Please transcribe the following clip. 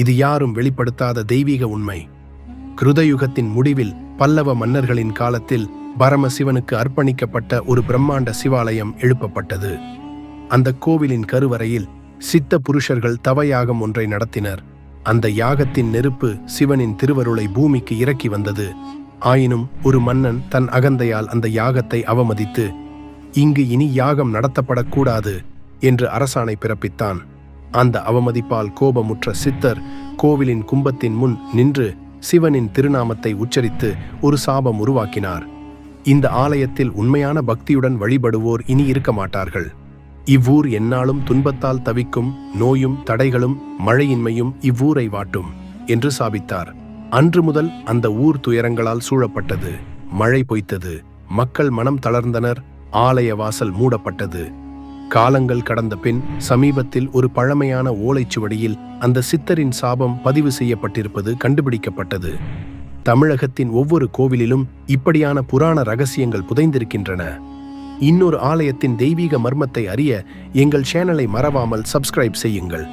இது யாரும் வெளிப்படுத்தாத தெய்வீக உண்மை. கிருதயுகத்தின் முடிவில் பல்லவ மன்னர்களின் காலத்தில் பரமசிவனுக்கு அர்ப்பணிக்கப்பட்ட ஒரு பிரம்மாண்ட சிவாலயம் எழுப்பப்பட்டது. அந்த கோவிலின் கருவறையில் சித்த புருஷர்கள் தவயாகம் ஒன்றை நடத்தினர். அந்த யாகத்தின் நெருப்பு சிவனின் திருவருளை பூமிக்கு இறக்கி வந்தது. ஆயினும் ஒரு மன்னன் தன் அகந்தையால் அந்த யாகத்தை அவமதித்து இங்கு இனி யாகம் நடத்தப்படக்கூடாது என்று அரசாணை பிறப்பித்தான். அந்த அவமதிப்பால் கோபமுற்ற சித்தர் கோவிலின் கும்பத்தின் முன் நின்று சிவனின் திருநாமத்தை உச்சரித்து ஒரு சாபம் உருவாக்கினார். இந்த ஆலயத்தில் உண்மையான பக்தியுடன் வழிபடுவோர் இனி இருக்க மாட்டார்கள். இவ்வூர் எந்நாளும் துன்பத்தால் தவிக்கும் நோயும் தடைகளும் மழையின்மையும் இவ்வூரை வாட்டும் என்று சாபித்தார். அன்று முதல் அந்த ஊர் துயரங்களால் சூழப்பட்டது. மழை பொய்த்தது. மக்கள் மனம் தளர்ந்தனர். ஆலய வாசல் மூடப்பட்டது. காலங்கள் கடந்த பின் சமீபத்தில் ஒரு பழமையான ஓலைச்சுவடியில் அந்த சித்தரின் சாபம் பதிவு செய்யப்பட்டிருப்பது கண்டுபிடிக்கப்பட்டது. தமிழகத்தின் ஒவ்வொரு கோவிலிலும் இப்படியான புராண ரகசியங்கள் புதைந்திருக்கின்றன. இன்னொரு ஆலயத்தின் தெய்வீக மர்மத்தை அறிய எங்கள் சேனலை மறவாமல் சப்ஸ்கிரைப் செய்யுங்கள்.